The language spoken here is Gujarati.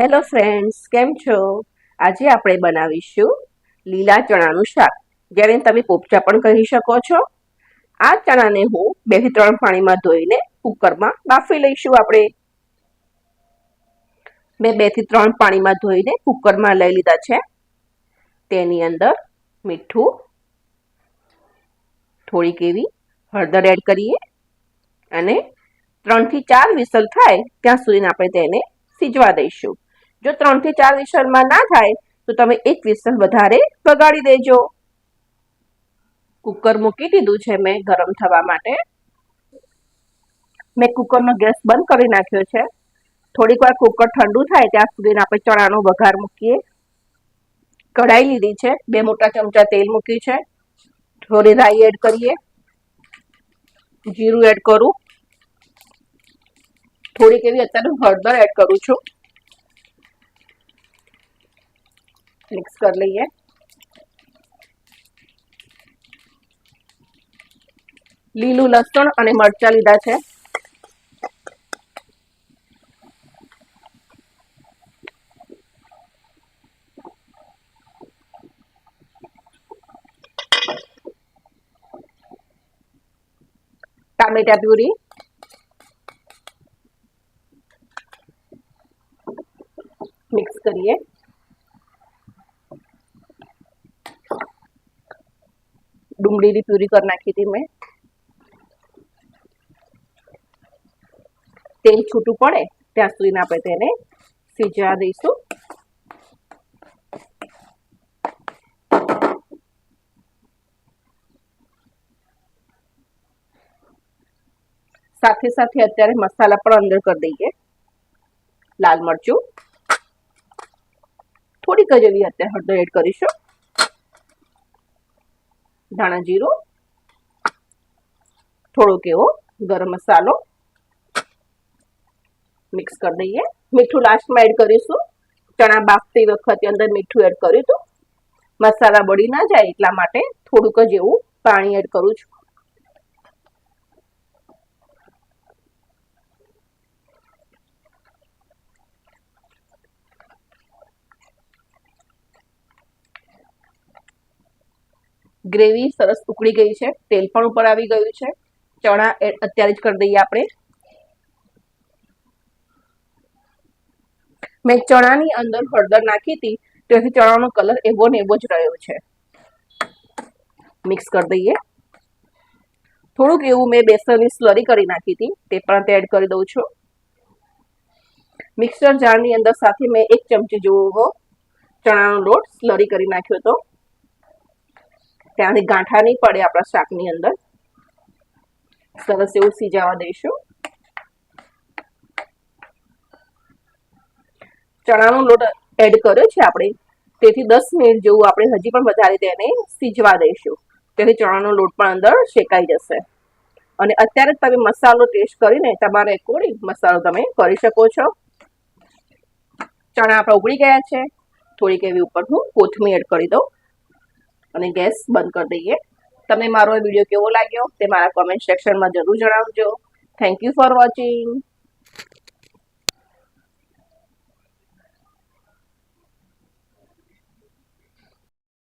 હેલો ફ્રેન્ડ્સ કેમ છો? આજે આપણે બનાવીશું લીલા ચણાનું શાક. જેને તમે પોપચા પણ કહી શકો છો. આ ચણાને હું બેથી ત્રણ પાણીમાં ધોઈને કુકરમાં બાફી લઈશું આપણે. મેં બેથી ત્રણ પાણીમાં ધોઈને કુકરમાં લઈ લીધા છે. તેની અંદર મીઠું, થોડીક એવી હળદર એડ કરીએ અને ત્રણથી ચાર વિસલ થાય ત્યાં સુધી આપણે તેને સીજવા દઈશું. જો ત્રણથી ચાર વિસલમાં ના થાય, તો તમે એક વિસલ વધારે વગાડી દેજો. કુકર મૂકી દીધું છે મેં ગરમ થવા માટે. મેં કુકરનો ગેસ બંધ કરી નાખ્યો છે. થોડીક વાર કુકર ઠંડુ થાય ત્યાં સુધી આપણે ચણાનો વઘાર મૂકીએ. કઢાઈ લીધી છે. બે મોટા ચમચા તેલ મૂક્યું છે. થોડી રાઈ એડ કરીએ. જીરું એડ કરું. થોડીક એવી અત્યારે હળદર એડ કરું છું. મિક્સ કરી લઈએ લીલું લસણ અને મરચા લીધા છે ટામેટા પ્યુરી મિક્સ કરીએ ડુંગળીની પ્યુરી કરી નાખી હતી મેં તેલ છૂટું પડે ત્યાં સુધી આપણે તેને સીજવા દઈશું સાથે સાથે અત્યારે મસાલા પણ અંદર કરી દઈએ લાલ મરચું થોડીક જ એવી અત્યારે હળદર એડ કરીશું ધાણા જીરું, થોડોક એવો ગરમ મસાલો મિક્સ કરી દઈએ. મીઠું લાસ્ટમાં એડ કરીશું. ચણા બાફતી વખતે અંદર મીઠું એડ કર્યું હતું. મસાલા બળી ના જાય એટલા માટે થોડુંક જ એવું પાણી એડ કરું છું. ગ્રેવી સરસ ઉકળી ગઈ છે. તેલ પણ ઉપર આવી ગયું છે. ચણા અત્યારે જ કરી દઈએ આપણે. મેં ચણાની અંદર હળદર નાખી હતી. તેથી ચણાનો કલર એવો ને એવો જ રહ્યો છે. મિક્સ કરી દઈએ. થોડુંક એવું મેં બેસનની સ્લરી કરી નાખી હતી. તે પણ તે એડ કરી દઉં છું. મિક્સર જારની અંદર સાથે મેં એક ચમચી જેવો ચણાનો લોટ સ્લરી કરી નાખ્યો હતો. ત્યાંથી ગાંઠા નહીં પડે આપણા શાકની અંદર. સરસ એવું સીજાવા દઈશું. ચણાનો લોટ એડ કર્યો છે આપણે. તેથી દસ મિનિટ જેવું આપણે હજી પણ વધારે તેને સીજવા દઈશું. તેથી ચણાનો લોટ પણ અંદર શેકાઈ જશે. અને અત્યારે તમે મસાલો ટેસ્ટ કરીને તમારે કોળી મસાલો તમે કરી શકો છો. ચણા આપણા ઉગળી ગયા છે. થોડીક એવી ઉપર હું કોથમીર એડ કરી દઉં. અને ગેસ બંધ કરી દઈએ. તમને મારો વીડિયો કેવો લાગ્યો તે મારા કોમેન્ટ સેક્શનમાં જરૂર જણાવજો. Thank you for watching